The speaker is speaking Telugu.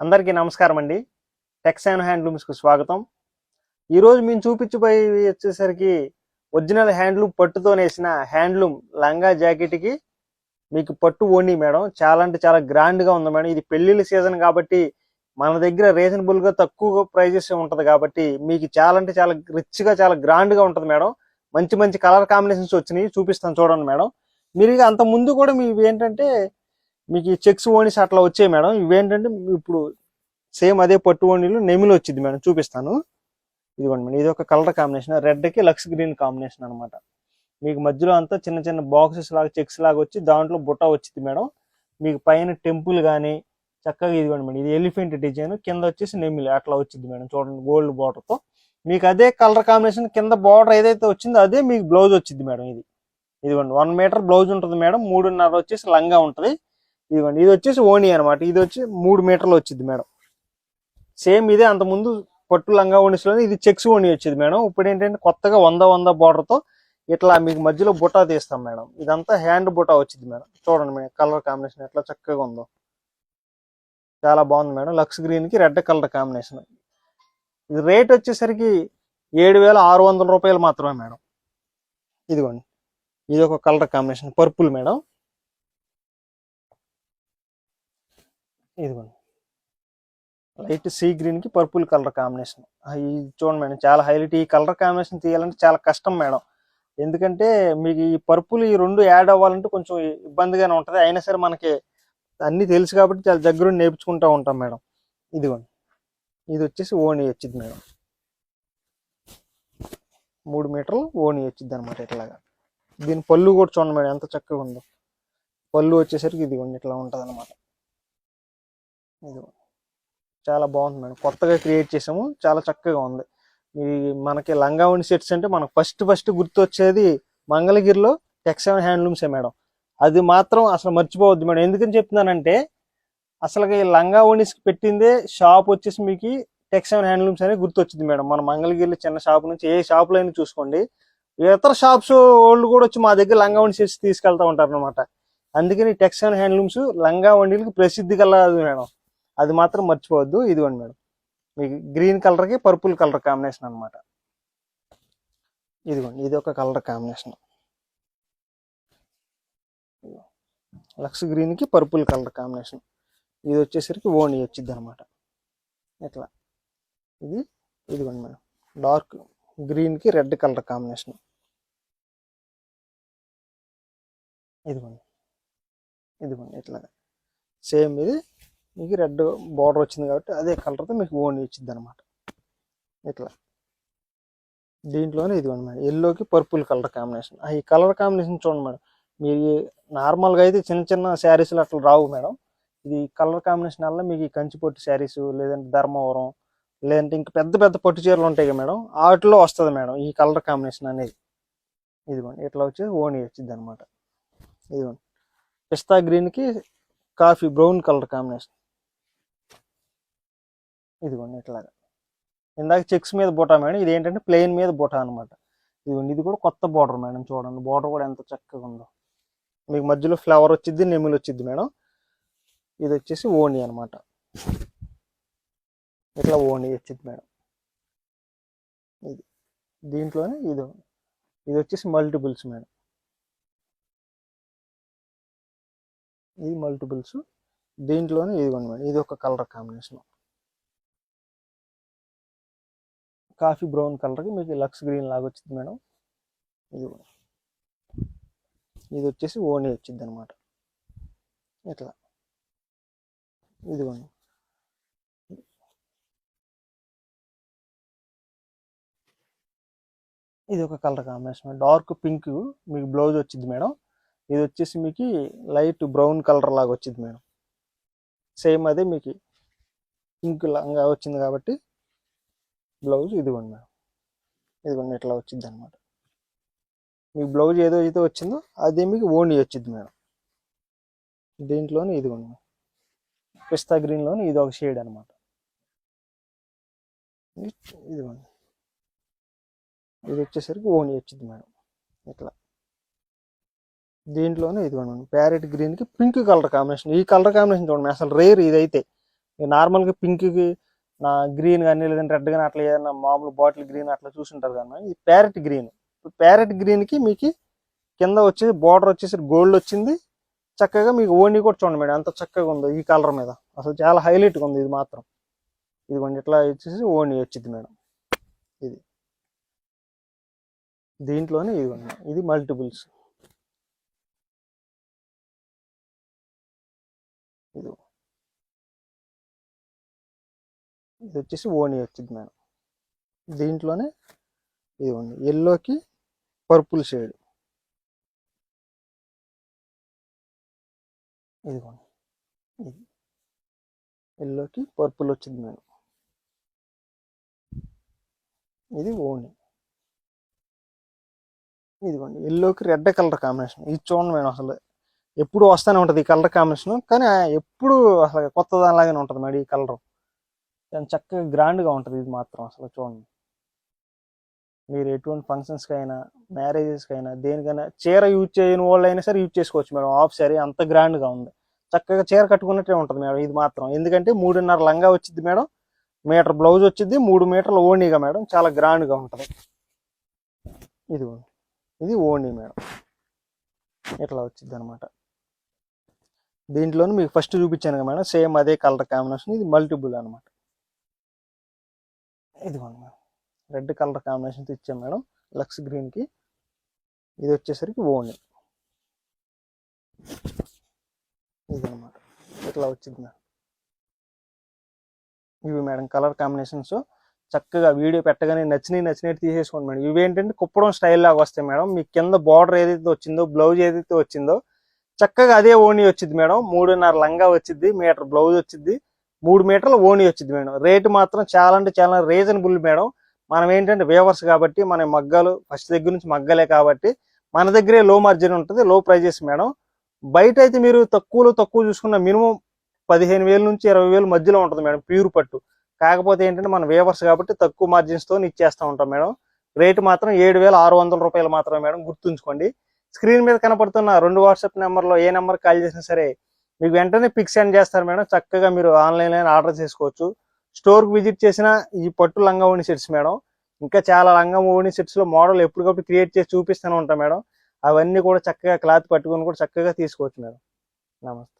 అందరికీ నమస్కారం అండి. టెక్స్ అండ్ హ్యాండ్లూమ్స్కి స్వాగతం. ఈరోజు మేము చూపించిపోయి వచ్చేసరికి ఒరిజినల్ హ్యాండ్లూమ్ పట్టుతో నేసిన హ్యాండ్లూమ్ లంగా జాకెట్కి మీకు పట్టు ఓండి మేడం. చాలా అంటే చాలా గ్రాండ్గా ఉంది మేడం. ఇది పెళ్ళిళ్ళ సీజన్ కాబట్టి మన దగ్గర రీజనబుల్గా తక్కువ ప్రైజెస్ ఉంటుంది కాబట్టి మీకు చాలా అంటే చాలా రిచ్గా చాలా గ్రాండ్గా ఉంటుంది మేడం. మంచి మంచి కలర్ కాంబినేషన్స్ వచ్చినాయి. చూపిస్తాను చూడండి మేడం. మీరు ఇక అంత ముందు కూడా మీ ఏంటంటే మీకు ఈ చెక్స్ ఓనీస్ అట్లా వచ్చాయి మేడం. ఇవేంటంటే ఇప్పుడు సేమ్ అదే పట్టు ఓనీలు నెమిలి వచ్చింది మేడం. చూపిస్తాను. ఇదిగోండి మేడం. ఇది ఒక కలర్ కాంబినేషన్. రెడ్కి లక్స్ గ్రీన్ కాంబినేషన్ అనమాట మీకు మధ్యలో అంతా చిన్న చిన్న బాక్సెస్ లాగా చెక్స్ లాగా వచ్చి దాంట్లో బుట్ట వచ్చింది మేడం. మీకు పైన టెంపుల్ కానీ చక్కగా ఇదిగోండి మేడం. ఇది ఎలిఫెంట్ డిజైన్. కింద వచ్చేసి నెమిలి. అట్లా వచ్చింది మేడం. చూడండి గోల్డ్ బార్డర్తో మీకు అదే కలర్ కాంబినేషన్ కింద బార్డర్ ఏదైతే వచ్చిందో అదే మీకు బ్లౌజ్ వచ్చింది మేడం ఇది. ఇదిగోండి వన్ మీటర్ బ్లౌజ్ ఉంటుంది మేడం. మూడున్నర వచ్చేసి లంగా ఉంటుంది. ఇదిగోండి ఇది వచ్చేసి ఓణి అనమాట ఇది వచ్చి మూడు మీటర్లు వచ్చింది మేడం. సేమ్ ఇదే అంత ముందు పట్టు లంగా ఓణిస్లో ఇది చెక్స్ ఓణి వచ్చింది మేడం. ఇప్పుడు ఏంటంటే కొత్తగా వంద వంద బార్డర్తో ఇట్లా మీకు మధ్యలో బుట్ట తీస్తాం మేడం. ఇదంతా హ్యాండ్ బుట్ట వచ్చింది మేడం. చూడండి మేడం కలర్ కాంబినేషన్ ఎట్లా చక్కగా ఉందో. చాలా బాగుంది మేడం. లక్స్ గ్రీన్కి రెడ్ కలర్ కాంబినేషన్. ఇది రేట్ వచ్చేసరికి ఏడు వేల ఆరు వందల రూపాయలు మాత్రమే మేడం. ఇదిగోండి ఇది ఒక కలర్ కాంబినేషన్. Purple madam. ఇదిగోండి. లైట్ సీ గ్రీన్కి పర్పుల్ కలర్ కాంబినేషన్ ఇది చూడండి మేడం చాలా హైలైట్ ఈ కలర్ కాంబినేషన్ తీయాలంటే చాలా కష్టం మేడం. ఎందుకంటే మీకు ఈ పర్పుల్ ఈ రెండు యాడ్ అవ్వాలంటే కొంచెం ఇబ్బందిగానే ఉంటుంది. అయినా సరే మనకి అన్ని తెలుసు కాబట్టి చాలా దగ్గర ఉండి నేర్చుకుంటూ ఉంటాం మేడం. ఇదిగోండి. ఇది వచ్చేసి ఓణి వచ్చింది మేడం. మూడు మీటర్లు ఓణి వచ్చింది అనమాట ఇట్లాగా. దీని పళ్ళు కూడా చూడండి మేడం ఎంత చక్కగా ఉందో. పళ్ళు వచ్చేసరికి ఇదిగోండి ఇట్లా ఉంటుంది అనమాట ఇది చాలా బాగుంది మేడం. కొత్తగా క్రియేట్ చేసాము. చాలా చక్కగా ఉంది. ఈ మనకి లంగావణి సెట్స్ అంటే మనకు ఫస్ట్ ఫస్ట్ గుర్తొచ్చేది మంగళగిరిలో టెక్సైన్ హ్యాండ్లూమ్సే మేడం. అది మాత్రం అసలు మర్చిపోవద్దు మేడం. ఎందుకని చెప్తున్నానంటే అసలు ఈ లంగా ఓణిస్కి పెట్టిందే షాప్ వచ్చేసి మీకు టెక్సైన్ హ్యాండ్లూమ్స్ అనేది గుర్తొచ్చింది మేడం. మన మంగళగిరిలో చిన్న షాప్ నుంచి ఏ షాపులో అయినా చూసుకోండి. ఇతర షాప్స్ వాళ్ళు కూడా వచ్చి మా దగ్గర లంగా ఓణి సెట్స్ తీసుకెళ్తా ఉంటారు అనమాట అందుకని టెక్సైన్ హ్యాండ్లూమ్స్ లంగా ఓణీలకి ప్రసిద్ధి కలదు మేడం. అది మాత్రం మర్చిపోవద్దు. ఇదిగోండి మేడం. మీకు గ్రీన్ కలర్కి పర్పుల్ కలర్ కాంబినేషన్ అనమాట ఇదిగోండి ఇది ఒక కలర్ కాంబినేషన్. లక్స్ గ్రీన్కి పర్పుల్ కలర్ కాంబినేషన్. ఇది వచ్చేసరికి ఓణి వచ్చింది అనమాట ఇట్లా ఇది ఇదిగోండి మేడం. డార్క్ గ్రీన్కి రెడ్ కలర్ కాంబినేషన్. ఇదిగోండి. ఇదిగోండి ఇట్లాగా. సేమ్ ఇది మీకు రెడ్ బార్డర్ వచ్చింది కాబట్టి అదే కలర్తో మీకు ఓన్ ఇచ్చింది అనమాట ఇట్లా. దీంట్లోనే ఇదిగోండి మేడం. ఎల్లోకి పర్పుల్ కలర్ కాంబినేషన్. ఈ కలర్ కాంబినేషన్ చూడండి మేడం. మీరు నార్మల్గా అయితే చిన్న చిన్న శారీస్లు అట్లా రావు మేడం. ఇది కలర్ కాంబినేషన్ వల్ల మీకు ఈ కంచిపొట్టు శారీస్ లేదంటే ధర్మవరం లేదంటే ఇంకా పెద్ద పెద్ద పట్టు చీరలు ఉంటాయి కదా మేడం. వాటిలో వస్తుంది మేడం ఈ కలర్ కాంబినేషన్ అనేది. ఇదిగోండి. ఇట్లా వచ్చి ఓణి వచ్చింది అనమాట ఇదిగోండి. పిస్తా గ్రీన్కి కాఫీ బ్రౌన్ కలర్ కాంబినేషన్. ఇదిగోండి ఇట్లాగా. ఇందాక చెక్స్ మీద బుటా మేడం ఇది ఏంటంటే ప్లెయిన్ మీద బుటా అనమాట ఇదిగోండి ఇది కూడా కొత్త బార్డర్ మేడం చూడండి. బార్డర్ కూడా ఎంత చక్కగా ఉందో. మీకు మధ్యలో ఫ్లవర్ వచ్చింది నెమ్మిలి వచ్చింది మేడం. ఇది వచ్చేసి ఓణి అనమాట ఇట్లా ఓణి వచ్చింది మేడం. ఇది. దీంట్లోనే ఇది. ఇది వచ్చేసి మల్టిపుల్స్ మేడం. ఇది మల్టిపుల్స్. దీంట్లోనే ఇదిగోండి మేడం ఇది ఒక కలర్ కాంబినేషన్. కాఫీ బ్రౌన్ కలర్కి మీకు లక్స్ గ్రీన్ లాగా వచ్చింది మేడం. ఇది ఇది వచ్చేసి ఓనీ వచ్చింది అనమాట ఇట్లా. ఇదిగోండి. ఇది ఒక కలర్ కాంబినేషన్ డార్క్ పింక్ మీకు బ్లౌజ్ వచ్చింది మేడం. ఇది వచ్చేసి మీకు లైట్ బ్రౌన్ కలర్ లాగా వచ్చింది మేడం. సేమ్ అదే మీకు పింక్ లాగా వచ్చింది కాబట్టి బ్లౌజ్ ఇదిగోండి మేడం. ఇదిగోండి ఇట్లా వచ్చింది అనమాట మీకు బ్లౌజ్ ఏదో అయితే వచ్చిందో అదే మీకు ఓణి వచ్చింది మేడం. దీంట్లోని ఇదిగోండి మేడం. పిస్తా గ్రీన్లోని ఇది ఒక షేడ్ అనమాట ఇదిగోండి. ఇది వచ్చేసరికి ఓణి వచ్చింది మేడం. ఇట్లా. దీంట్లోనే ఇదిగోండి మేడం. ప్యారెట్ గ్రీన్కి పింక్ కలర్ కాంబినేషన్. ఈ కలర్ కాంబినేషన్ చూడండి అసలు రేర్ ఇదైతే. నార్మల్గా పింక్కి గ్రీన్ కానీ లేదంటే రెడ్ కానీ అట్లా ఏదైనా మామూలు బాటిల్ గ్రీన్ అట్లా చూసుంటారు కానీ ఇది ప్యారెట్ గ్రీన్ ప్యారెట్ గ్రీన్కి మీకు కింద వచ్చేసి బార్డర్ వచ్చేసి గోల్డ్ వచ్చింది. చక్కగా మీకు ఓణి కూడా చూడండి మేడం అంత చక్కగా ఉందో ఈ కలర్ మీద. అసలు చాలా హైలైట్గా ఉంది ఇది మాత్రం. ఇదిగోండి ఇట్లా వచ్చేసి ఓణి వచ్చింది మేడం. ఇది. దీంట్లోనే ఇదిగోండి ఇది మల్టిపుల్స్ ఇది వచ్చేసి ఓణి వచ్చింది మేడం. దీంట్లోనే ఇదిగోండి ఎల్లోకి పర్పుల్ షేడ్. ఇదిగోండి. ఇది. ఎల్లోకి పర్పుల్ వచ్చింది మేడం. ఇది ఓణి ఇదిగోండి. ఎల్లోకి రెడ్ కలర్ కాంబినేషన్. ఇది చూడండి మేడం అసలు. ఎప్పుడు వస్తూనే ఉంటుంది ఈ కలర్ కాంబినేషన్. కానీ ఎప్పుడు అసలు కొత్త దానిలాగానే ఉంటుంది మేడం ఈ కలర్. చక్కగా గ్రాండ్గా ఉంటుంది ఇది మాత్రం అసలు చూడండి. మీరు ఎటువంటి ఫంక్షన్స్కి అయినా మ్యారేజెస్కి అయినా దేనికైనా చీర యూజ్ చేయని వాళ్ళు అయినా సరే యూజ్ చేసుకోవచ్చు మేడం. ఆఫ్ శారీ అంత గ్రాండ్గా ఉంది. చక్కగా చీర కట్టుకున్నట్టే ఉంటుంది మేడం ఇది మాత్రం. ఎందుకంటే మూడున్నర లంగా వచ్చింది మేడం మీటర్ బ్లౌజ్ వచ్చింది మూడు మీటర్లు ఓణీగా మేడం చాలా గ్రాండ్గా ఉంటుంది. ఇది ఇది ఓణీ మేడం. ఇట్లా వచ్చింది అనమాట దీంట్లోనే మీకు ఫస్ట్ చూపించాను కదా మేడం సేమ్ అదే కలర్ కాంబినేషన్ ఇది మల్టిపుల్ అనమాట ఇదిగోండి మేడం. రెడ్ కలర్ కాంబినేషన్తో ఇచ్చాం మేడం. లక్స్ గ్రీన్కి ఇది వచ్చేసరికి ఓణి. ఇది ఇట్లా వచ్చింది మేడం. ఇవి మేడం కలర్ కాంబినేషన్స్. చక్కగా వీడియో పెట్టగానే నచ్చినవి నచ్చినట్టు తీసేసుకోండి మేడం. ఇవి ఏంటంటే కుప్పడం స్టైల్ లాగా వస్తాయి మేడం. మీ కింద బార్డర్ ఏదైతే వచ్చిందో బ్లౌజ్ ఏదైతే వచ్చిందో చక్కగా అదే ఓణి వచ్చింది మేడం. మూడున్నర లంగా వచ్చింది మీటర్ బ్లౌజ్ వచ్చింది. మూడు మీటర్లు ఓణి వచ్చింది మేడం. రేటు మాత్రం చాలా అంటే చాలా రీజనబుల్ మేడం. మనం ఏంటంటే వేవర్స్ కాబట్టి మన మగ్గాలు ఫస్ట్ దగ్గర నుంచి మగ్గలే కాబట్టి మన దగ్గరే లో మార్జిన్ ఉంటుంది లో ప్రైజెస్ మేడం. బయట అయితే మీరు తక్కువలో తక్కువ చూసుకున్న మినిమం పదిహేను వేల నుంచి ఇరవై వేలు మధ్యలో ఉంటుంది మేడం ప్యూర్ పట్టు. కాకపోతే ఏంటంటే మన వేవర్స్ కాబట్టి తక్కువ మార్జిన్స్తో ఇచ్చేస్తూ ఉంటాం మేడం. రేటు మాత్రం ఏడు వేల ఆరు వందల రూపాయలు మాత్రమే మేడం గుర్తుంచుకోండి. స్క్రీన్ మీద కనపడుతున్న రెండు వాట్సాప్ నెంబర్లో ఏ నెంబర్ కాల్ చేసినా సరే మీకు వెంటనే పిక్ సెండ్ చేస్తారు మేడం. చక్కగా మీరు ఆన్లైన్లో ఆర్డర్ చేసుకోవచ్చు. స్టోర్కి విజిట్ చేసిన ఈ పట్టు లంగా ఓణి సెట్స్ మేడం. ఇంకా చాలా లంగా ఓణి సెట్స్లో మోడల్ ఎప్పటికప్పుడు క్రియేట్ చేసి చూపిస్తూనే ఉంటాం మేడం. అవన్నీ కూడా చక్కగా క్లాత్ పట్టుకొని కూడా చక్కగా తీసుకోవచ్చు మేడం. నమస్తే.